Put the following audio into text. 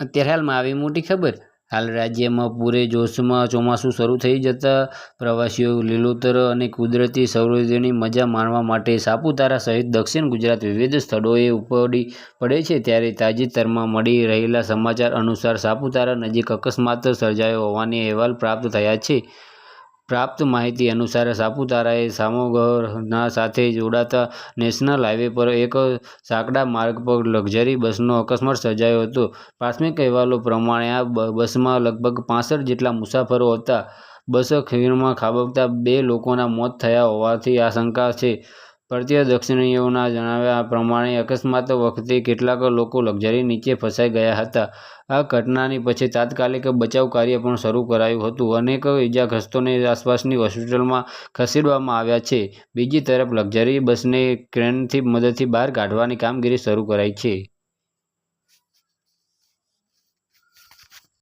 અત્યારે હાલમાં આવી મોટી ખબર? હાલ રાજ્યમાં પૂરેજોશમાં ચોમાસું શરૂ થઈ જતાં પ્રવાસીઓ લીલોતર અને કુદરતી સૌંદર્યની મજા માણવા માટે સાપુતારા સહિત દક્ષિણ ગુજરાત વિવિધ સ્થળોએ ઉપડી પડે છે. ત્યારે તાજેતરમાં મળી રહેલા સમાચાર અનુસાર સાપુતારા નજીક અકસ્માત સર્જાયો હોવાના અહેવાલ પ્રાપ્ત થયા છે. પ્રાપ્ત માહિતી અનુસાર સાપુતારાએ સામોગર સાથે જોડાતા નેશનલ હાઇવે પર એક સાંકડા માર્ગ પર લક્ઝરી બસનો અકસ્માત સર્જાયો હતો. પ્રાથમિક અહેવાલો પ્રમાણે આ બસમાં લગભગ પાસઠ જેટલા મુસાફરો હતા. બસ ખીણમાં ખાબકતા બે લોકોના મોત થયા હોવાની આશંકા છે. પ્રત્યક્ષદર્શીઓના જણાવ્યા પ્રમાણે, અકસ્માત વખતે કેટલાક લોકો લક્ઝરી નીચે ફસાઈ ગયા હતા. આ ઘટનાની પછી તાત્કાલિક બચાવ કાર્ય પણ શરૂ કરાયું હતું. અનેક ઇજાગ્રસ્તોને આસપાસની હોસ્પિટલમાં ખસેડવામાં આવ્યા છે. બીજી તરફ, લક્ઝરી બસને ક્રેનથી, મદદથી બહાર કાઢવાની કામગીરી શરૂ કરાઈ છે.